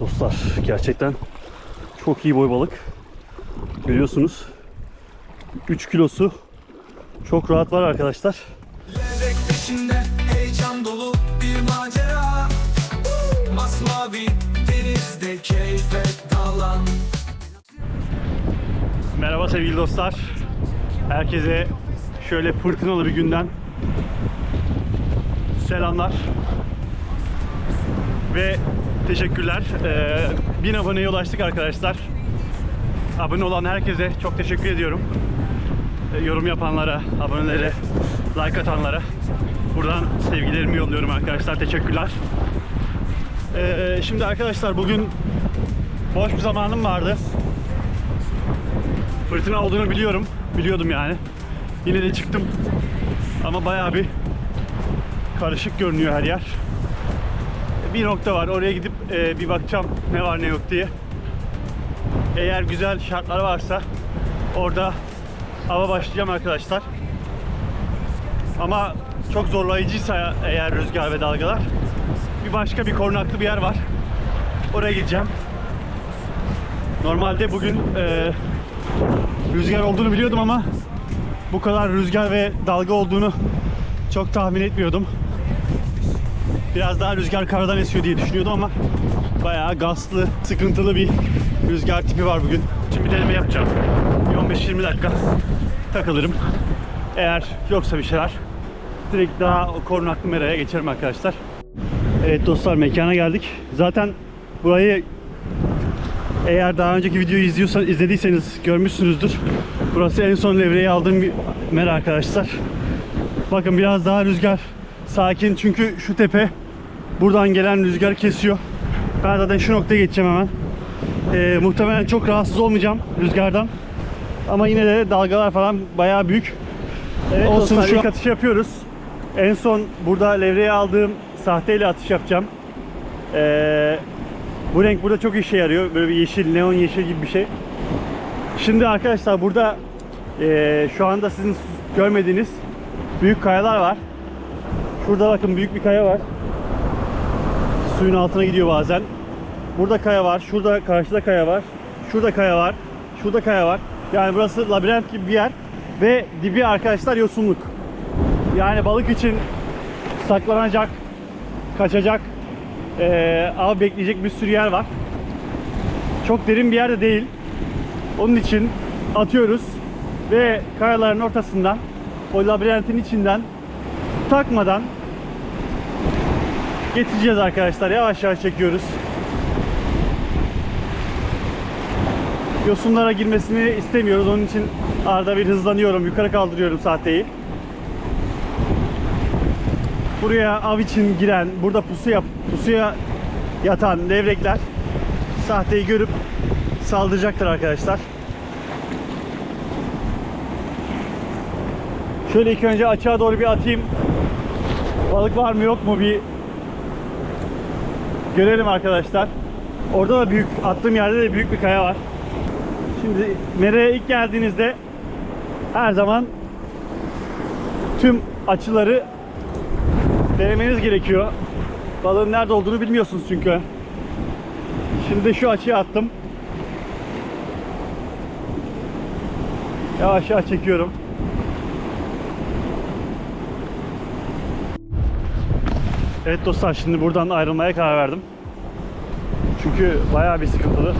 Dostlar gerçekten çok iyi boy balık. Görüyorsunuz. 3 kilosu çok rahat var arkadaşlar. Levrek peşinde heyecan dolu bir macera Masmavi denizde keyfe dalan Merhaba sevgili dostlar. Herkese şöyle fırtınalı bir günden selamlar. Ve teşekkürler. Ee, bin aboneye ulaştık arkadaşlar. Abone olan herkese çok teşekkür ediyorum. Ee, yorum yapanlara, abonelere, like atanlara buradan sevgilerimi yolluyorum arkadaşlar. Teşekkürler. Ee, şimdi arkadaşlar bugün boş bir zamanım vardı. Fırtına olduğunu biliyorum. Biliyordum yani. Yine de çıktım. Ama bayağı bir karışık görünüyor her yer. Bir nokta var. Oraya gidip e, bir bakacağım ne var ne yok diye. Eğer güzel şartlar varsa orada hava başlayacağım arkadaşlar. Ama çok zorlayıcıysa eğer rüzgar ve dalgalar bir başka bir korunaklı bir yer var. Oraya gideceğim. Normalde bugün e, rüzgar olduğunu biliyordum ama bu kadar rüzgar ve dalga olduğunu çok tahmin etmiyordum. Biraz daha rüzgar karadan esiyor diye düşünüyordum ama bayağı gazlı, sıkıntılı bir rüzgar tipi var bugün. Şimdi deneme yapacağım. Bir 15-20 dakika takılırım. Eğer yoksa bir şeyler direkt daha korunaklı meraya geçerim arkadaşlar. Evet dostlar mekana geldik. Zaten burayı eğer daha önceki videoyu izliyorsan, izlediyseniz görmüşsünüzdür. Burası en son levreyi aldığım bir mera arkadaşlar. Bakın biraz daha rüzgar sakin çünkü şu tepe buradan gelen rüzgar kesiyor. Ben zaten şu noktaya geçeceğim hemen. Ee, muhtemelen çok rahatsız olmayacağım rüzgardan. Ama yine de dalgalar falan bayağı büyük. Evet, Olsun şu ilk atış yapıyoruz. En son burada levreye aldığım sahteyle atış yapacağım. Ee, bu renk burada çok işe yarıyor. Böyle bir yeşil, neon yeşil gibi bir şey. Şimdi arkadaşlar burada eee, şu anda sizin görmediğiniz büyük kayalar var. Şurada bakın büyük bir kaya var. Suyun altına gidiyor bazen. Burada kaya var. Şurada karşıda kaya var. Şurada kaya var. Şurada kaya var. Yani burası labirent gibi bir yer. Ve dibi arkadaşlar yosunluk. Yani balık için saklanacak, kaçacak, ee, av bekleyecek bir sürü yer var. Çok derin bir yerde değil. Onun için atıyoruz ve kayaların ortasından o labirentin içinden takmadan geçeceğiz arkadaşlar. Yavaş yavaş çekiyoruz. Yosunlara girmesini istemiyoruz. Onun için arada bir hızlanıyorum. Yukarı kaldırıyorum sahteyi. Buraya av için giren, burada pusu yap, pusuya yatan levrekler sahteyi görüp saldıracaktır arkadaşlar. Şöyle ilk önce açığa doğru bir atayım. Balık var mı yok mu bir görelim arkadaşlar. Orada da büyük, attığım yerde de büyük bir kaya var. Şimdi mereye ilk geldiğinizde her zaman tüm açıları denemeniz gerekiyor. Balığın nerede olduğunu bilmiyorsunuz çünkü. Şimdi şu açıya attım. Yavaş yavaş çekiyorum. Evet dostlar şimdi buradan ayrılmaya karar verdim. Çünkü bayağı bir sıkıntılı.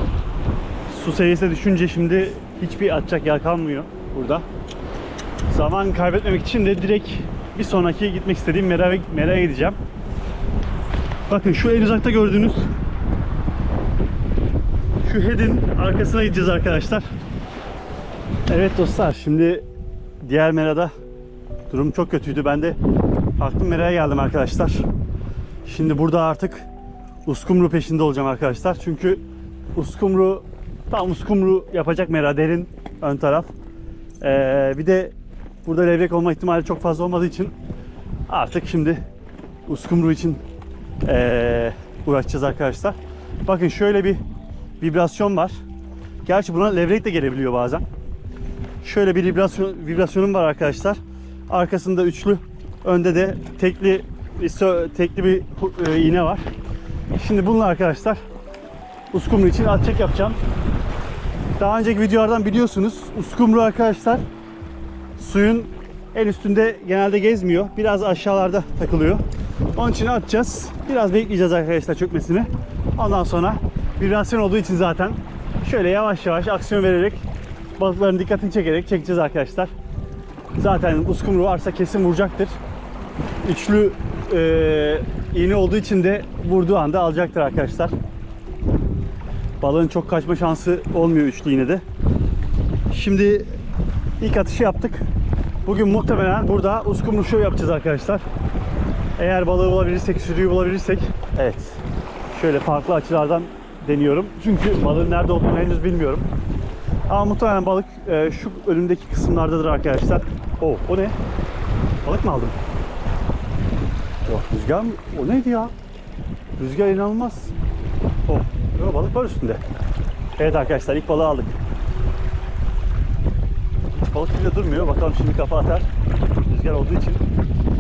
Su seviyesi düşünce şimdi hiçbir atacak yer kalmıyor burada. Zaman kaybetmemek için de direkt bir sonraki gitmek istediğim meraya, meraya gideceğim. Bakın şu en uzakta gördüğünüz şu head'in arkasına gideceğiz arkadaşlar. Evet dostlar şimdi diğer merada durum çok kötüydü. Ben de farklı meraya geldim arkadaşlar. Şimdi burada artık uskumru peşinde olacağım arkadaşlar. Çünkü uskumru tam uskumru yapacak mera derin ön taraf. Ee, bir de burada levrek olma ihtimali çok fazla olmadığı için artık şimdi uskumru için ee, uğraşacağız arkadaşlar. Bakın şöyle bir vibrasyon var. Gerçi buna levrek de gelebiliyor bazen. Şöyle bir vibrasyon vibrasyonum var arkadaşlar. Arkasında üçlü, önde de tekli tekli bir e, iğne var. Şimdi bununla arkadaşlar uskumru için at çek yapacağım. Daha önceki videolardan biliyorsunuz uskumru arkadaşlar suyun en üstünde genelde gezmiyor. Biraz aşağılarda takılıyor. Onun için atacağız. Biraz bekleyeceğiz arkadaşlar çökmesini. Ondan sonra vibrasyon olduğu için zaten şöyle yavaş yavaş aksiyon vererek balıkların dikkatini çekerek çekeceğiz arkadaşlar. Zaten uskumru varsa kesin vuracaktır. Üçlü eee iğne olduğu için de vurduğu anda alacaktır arkadaşlar. Balığın çok kaçma şansı olmuyor üçlü iğnede. Şimdi ilk atışı yaptık. Bugün muhtemelen burada uskumru show yapacağız arkadaşlar. Eğer balığı bulabilirsek, sürüyü bulabilirsek. Evet. Şöyle farklı açılardan deniyorum. Çünkü balığın nerede olduğunu henüz bilmiyorum. Ama muhtemelen balık e, şu önümdeki kısımlardadır arkadaşlar. O, o ne? Balık mı aldım? Yok rüzgar mı? O neydi ya? Rüzgar inanılmaz. Oh, yok, balık var üstünde. Evet arkadaşlar ilk balığı aldık. Hiç balık bile durmuyor. Bakalım şimdi kafa atar. Rüzgar olduğu için.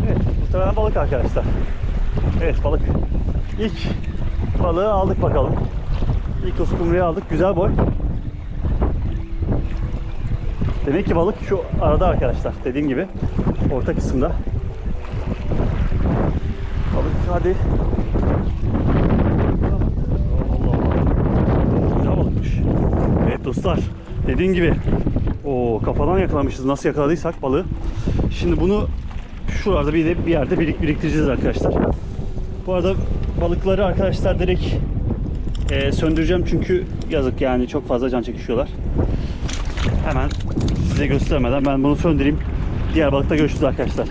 Evet muhtemelen balık arkadaşlar. Evet balık. İlk balığı aldık bakalım. İlk uskumruyu aldık. Güzel boy. Demek ki balık şu arada arkadaşlar. Dediğim gibi orta kısımda. Hadi. Allah Allah. Evet dostlar. Dediğim gibi o kafadan yakalamışız. Nasıl yakaladıysak balığı. Şimdi bunu şuralarda bir, de bir yerde birik biriktireceğiz arkadaşlar. Bu arada balıkları arkadaşlar direkt e, söndüreceğim çünkü yazık yani çok fazla can çekişiyorlar. Hemen size göstermeden ben bunu söndüreyim. Diğer balıkta görüşürüz arkadaşlar.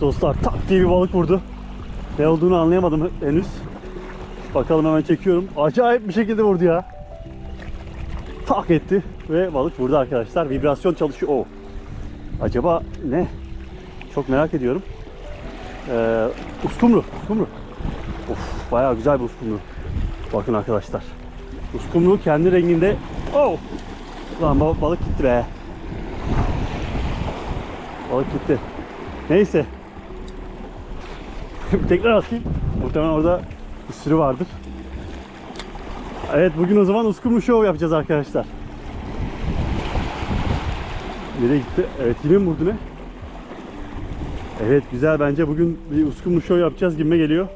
Dostlar tak diye bir balık vurdu. Ne olduğunu anlayamadım henüz. Bakalım hemen çekiyorum. Acayip bir şekilde vurdu ya. Tak etti ve balık vurdu arkadaşlar. Vibrasyon çalışıyor. O. Acaba ne? Çok merak ediyorum. Ee, uskumru. Uskumru. Of bayağı güzel bir uskumru. Bakın arkadaşlar. Uskumru kendi renginde. Oh! Lan ba- balık gitti be. Balık gitti. Neyse. Tekrar atayım. Muhtemelen orada bir sürü vardır. Evet bugün o zaman uskumru show yapacağız arkadaşlar. Nereye gitti? Evet yine mi vurdu ne? Evet güzel bence bugün bir uskumru show yapacağız gibime geliyor.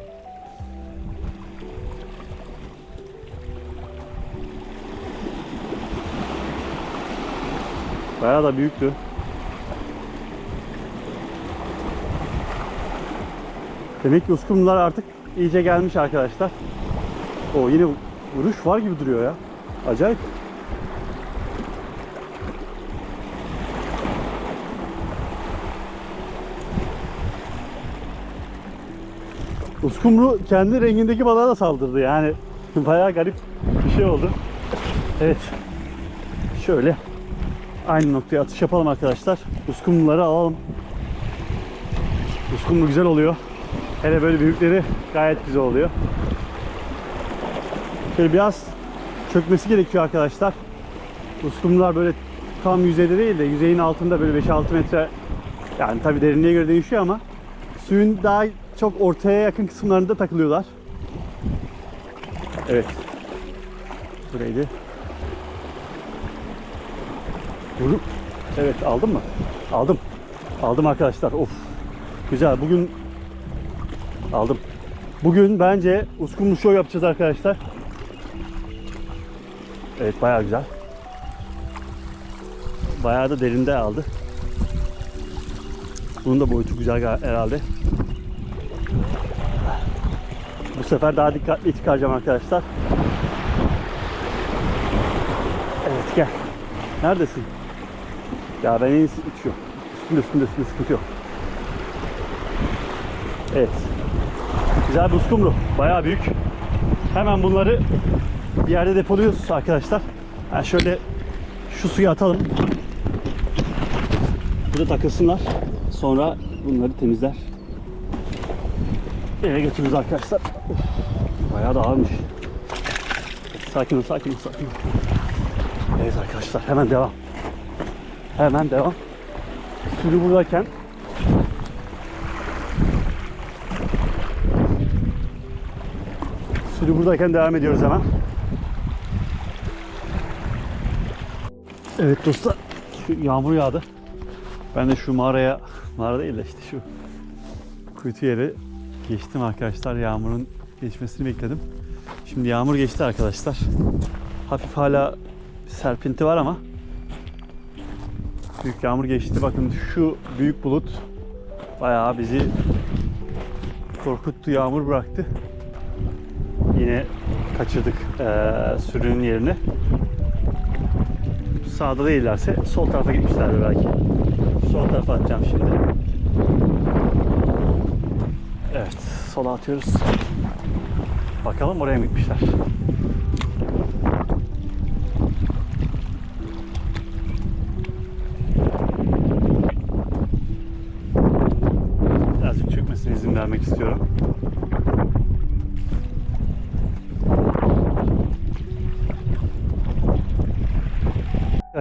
Bayağı da büyüktü. Demek ki uskumrular artık iyice gelmiş arkadaşlar. O yine vuruş var gibi duruyor ya. Acayip. Uskumru kendi rengindeki balığa da saldırdı yani. Bayağı garip bir şey oldu. Evet. Şöyle aynı noktaya atış yapalım arkadaşlar. Uskumruları alalım. Uskumru güzel oluyor. Hele böyle büyükleri gayet güzel oluyor. Şöyle biraz çökmesi gerekiyor arkadaşlar. Uskumrular böyle tam yüzeyde değil de yüzeyin altında böyle 5-6 metre yani tabi derinliğe göre değişiyor ama suyun daha çok ortaya yakın kısımlarında takılıyorlar. Evet. Buraydı. Vurup. Evet aldım mı? Aldım. Aldım arkadaşlar. Of. Güzel. Bugün aldım. Bugün bence uskumru show yapacağız arkadaşlar. Evet bayağı güzel. Bayağı da derinde aldı. Bunun da boyutu güzel herhalde. Bu sefer daha dikkatli çıkaracağım arkadaşlar. Evet gel. Neredesin? Ya ben en iyisi. Üstünde üstünde üstünde sıkıntı yok. Evet. Güzel bir uskumru. Bayağı büyük. Hemen bunları bir yerde depoluyoruz arkadaşlar. Yani şöyle şu suya atalım. Burada takılsınlar. Sonra bunları temizler. Eve götürürüz arkadaşlar. Bayağı da ağırmış. Sakin ol, sakin ol, sakin ol. Evet arkadaşlar hemen devam. Hemen devam. Sürü buradayken Şimdi buradayken devam ediyoruz hemen. Evet dostlar şu yağmur yağdı. Ben de şu mağaraya, mağara değil de işte şu kuytu yeri geçtim arkadaşlar. Yağmurun geçmesini bekledim. Şimdi yağmur geçti arkadaşlar. Hafif hala serpinti var ama büyük yağmur geçti. Bakın şu büyük bulut bayağı bizi korkuttu, yağmur bıraktı. Yine kaçırdık eee sürünün yerini. Sağda değillerse sol tarafa gitmişlerdir belki. Sol tarafa atacağım şimdi. Evet, sola atıyoruz. Bakalım oraya mı gitmişler?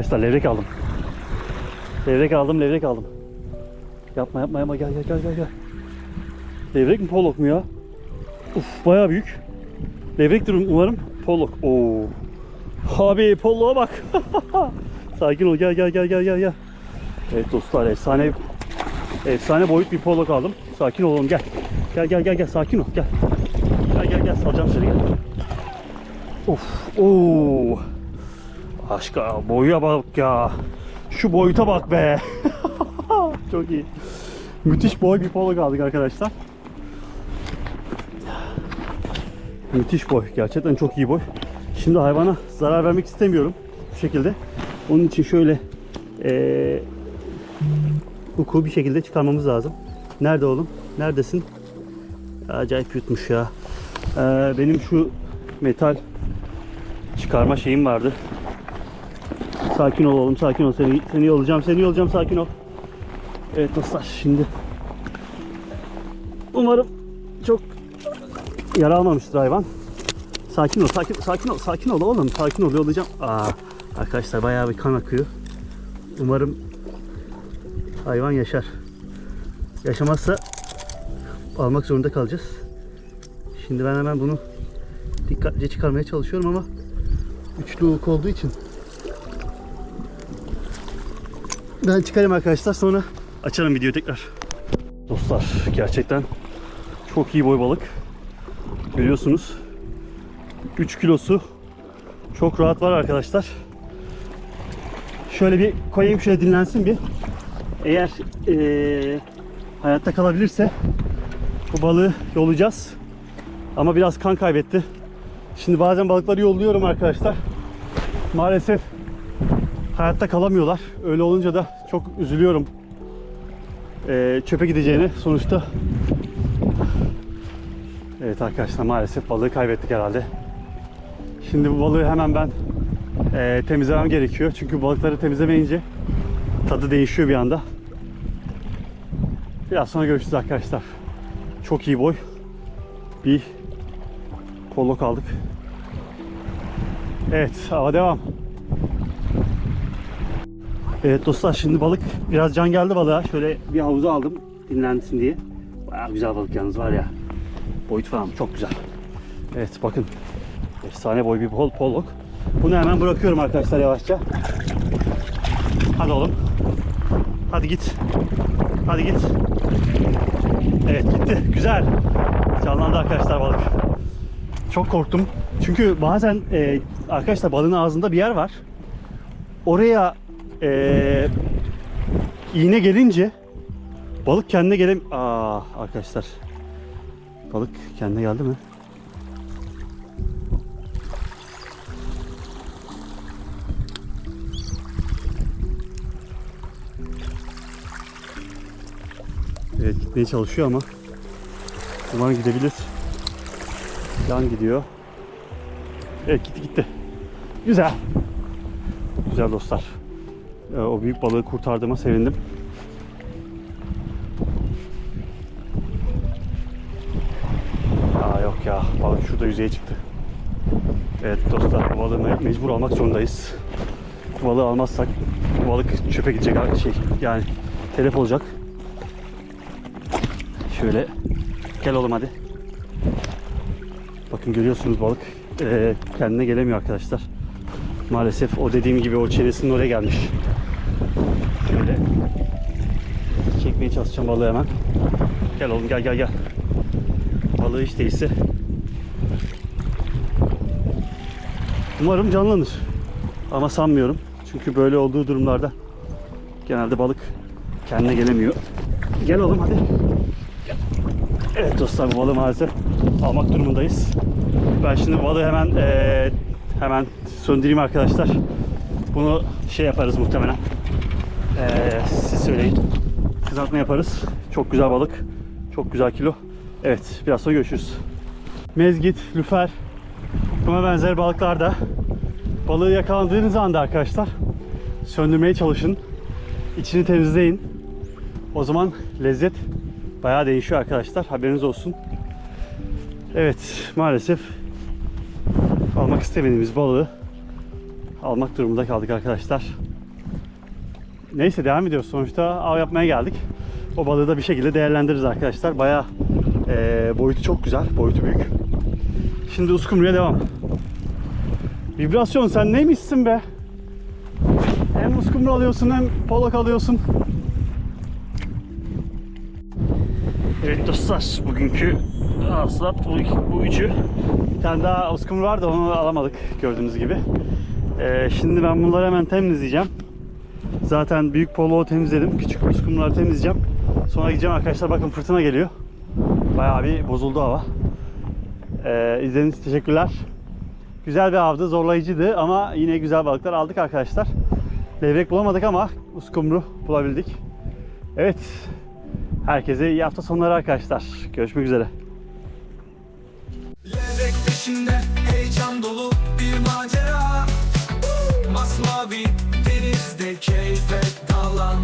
Arkadaşlar levrek aldım. Levrek aldım, levrek aldım. Yapma yapma yapma gel gel gel gel gel. Levrek mi polok mu ya? Uf bayağı büyük. Levrektir umarım. Polok. Oo. Abi polloğa bak. Sakin ol gel gel gel gel gel gel. Evet dostlar efsane efsane boyut bir polok aldım. Sakin olalım gel. Gel gel gel gel sakin ol gel. Gel gel gel salacağım seni gel. Of. Oo. Aşka boya bak ya. Şu boyuta bak be. Çok iyi. Müthiş boy bir polo aldık arkadaşlar. Müthiş boy. Gerçekten çok iyi boy. Şimdi hayvana zarar vermek istemiyorum bu şekilde. Onun için şöyle eee huku bir şekilde çıkarmamız lazım. Nerede oğlum? Neredesin? Acayip yutmuş ya. Eee, benim şu metal çıkarma şeyim vardı. Sakin ol oğlum, sakin ol. Seni seni yollayacağım, seni yollayacağım. Sakin ol. Evet dostlar, şimdi umarım çok yara almamıştır hayvan. Sakin ol, sakin, sakin ol, sakin ol oğlum. Sakin ol, yollayacağım. Aa, arkadaşlar bayağı bir kan akıyor. Umarım hayvan yaşar. Yaşamazsa almak zorunda kalacağız. Şimdi ben hemen bunu dikkatlice çıkarmaya çalışıyorum ama üçlü uyku olduğu için ben çıkarayım arkadaşlar sonra açarım videoyu tekrar. Dostlar gerçekten çok iyi boy balık. Görüyorsunuz. 3 kilosu çok rahat var arkadaşlar. Şöyle bir koyayım şöyle dinlensin bir. Eğer eee, hayatta kalabilirse bu balığı yollayacağız. Ama biraz kan kaybetti. Şimdi bazen balıkları yolluyorum arkadaşlar. Maalesef hayatta kalamıyorlar. Öyle olunca da çok üzülüyorum. Ee, çöpe gideceğini sonuçta. Evet arkadaşlar maalesef balığı kaybettik herhalde. Şimdi bu balığı hemen ben e, temizlemem gerekiyor. Çünkü balıkları temizlemeyince tadı değişiyor bir anda. Biraz sonra görüşürüz arkadaşlar. Çok iyi boy. Bir pollok aldık. Evet, hava devam. Evet dostlar şimdi balık biraz can geldi balığa. Şöyle bir havuza aldım dinlensin diye. Bayağı güzel balık yalnız var ya. Boyut falan çok güzel. Evet bakın. Efsane boy bir pol pollok. Bunu hemen bırakıyorum arkadaşlar yavaşça. Hadi oğlum. Hadi git. Hadi git. Evet gitti. Güzel. Canlandı arkadaşlar balık. Çok korktum. Çünkü bazen e, arkadaşlar balığın ağzında bir yer var. Oraya e, iğne gelince balık kendine gelem... Aa arkadaşlar. Balık kendine geldi mi? Evet gitmeye çalışıyor ama umarım gidebilir. Yan gidiyor. Evet gitti gitti. Güzel. Güzel dostlar. Ee, o büyük balığı kurtardığıma sevindim. Aa yok ya balık şurada yüzeye çıktı. Evet dostlar bu balığı me- mecbur almak zorundayız. Bu balığı almazsak bu balık çöpe gidecek şey yani telef olacak. Şöyle gel oğlum hadi. Bakın görüyorsunuz balık eee, kendine gelemiyor arkadaşlar. Maalesef o dediğim gibi o çenesinin oraya gelmiş. Şöyle çekmeye çalışacağım balığı hemen. Gel oğlum gel gel gel. Balığı hiç değilse. Umarım canlanır. Ama sanmıyorum. Çünkü böyle olduğu durumlarda genelde balık kendine gelemiyor. Gel oğlum hadi. Evet dostlar bu balığı maalesef almak durumundayız. Ben şimdi balığı hemen eee, hemen söndüreyim arkadaşlar. Bunu şey yaparız muhtemelen. Eee siz söyleyin. Kızartma yaparız. Çok güzel balık. Çok güzel kilo. Evet biraz sonra görüşürüz. Mezgit, lüfer, buna benzer balıklar da balığı yakalandığınız anda arkadaşlar söndürmeye çalışın. İçini temizleyin. O zaman lezzet bayağı değişiyor arkadaşlar. Haberiniz olsun. Evet maalesef almak istemediğimiz balığı almak durumunda kaldık arkadaşlar. Neyse devam ediyoruz. Sonuçta av yapmaya geldik. O balığı da bir şekilde değerlendiririz arkadaşlar. Bayağı eee, boyutu çok güzel. Boyutu büyük. Şimdi uskumruya devam. Vibrasyon sen neymişsin be? Hem uskumru alıyorsun hem polok alıyorsun. Evet dostlar bugünkü hasılat bu, bu üçü. Bir tane daha uskumru var da onu alamadık gördüğünüz gibi. Ee, şimdi ben bunları hemen temizleyeceğim. Zaten büyük poloğu temizledim. Küçük uskumruları temizleyeceğim. Sonra gideceğim arkadaşlar bakın fırtına geliyor. Bayağı bir bozuldu hava. Ee, izlediğiniz teşekkürler. Güzel bir avdı, zorlayıcıydı ama yine güzel balıklar aldık arkadaşlar. Levrek bulamadık ama uskumru bulabildik. Evet, herkese iyi hafta sonları arkadaşlar. Görüşmek üzere. Levrek peşinde heyecan dolu bir macera Masmavi keyfe dalan